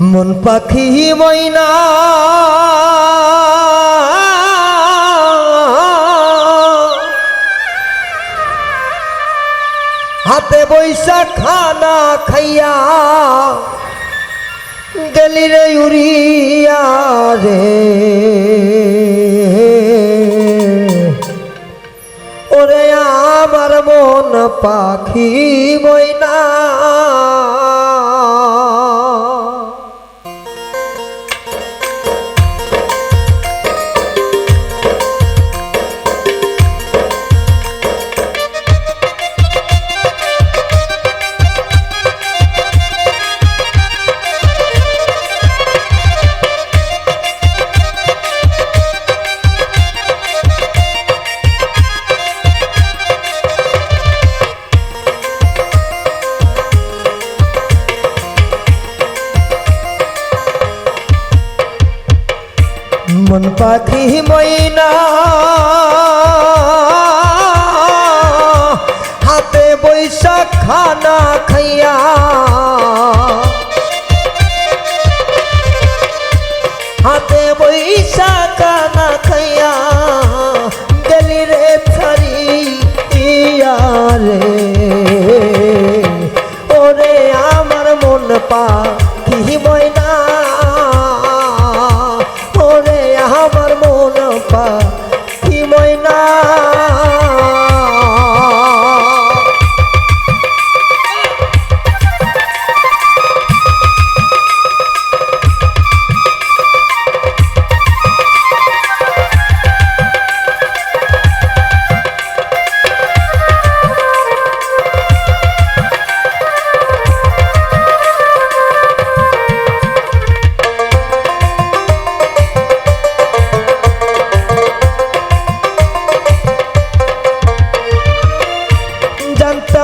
মন পাখি ময়না। হাতে বৈশা খানা খাইয়া গেলি রে উড়িয়া রে। ওরে আমার মন পাখি ময়না। মন পাখি ময়না। হাতে বৈশাখ খানা খাইয়া। হাতে বৈশাখ খানা খাইয়া গেলি রে ছাড়ি ইয়া রে। ওরে আমার মন পাখি আমার কি পাখি ময়না?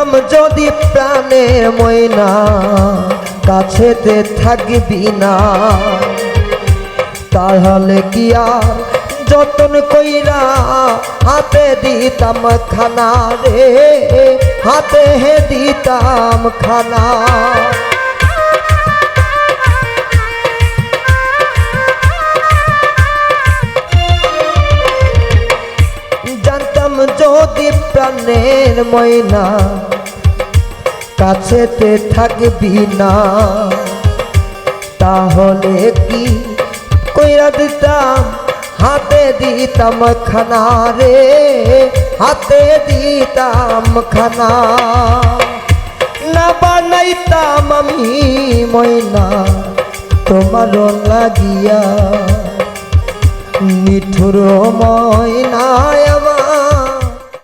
জানতাম যদি প্রাণের ময়না কাছেতে থাকবি না, তাহলে কি আর যতন কইরা হাতে দিতাম খানা রে? হাতে হে দিতাম খানা। প্রাণের ময়না, কাছেতে থাকবি না। তাহলে কি কইরা দিতাম? হাতে দিতাম খানা রে, হাতে দিতাম খানা। না বানাইতাম আমি ময়না, তোমার লাগিয়া। নিঠুর ময়নায়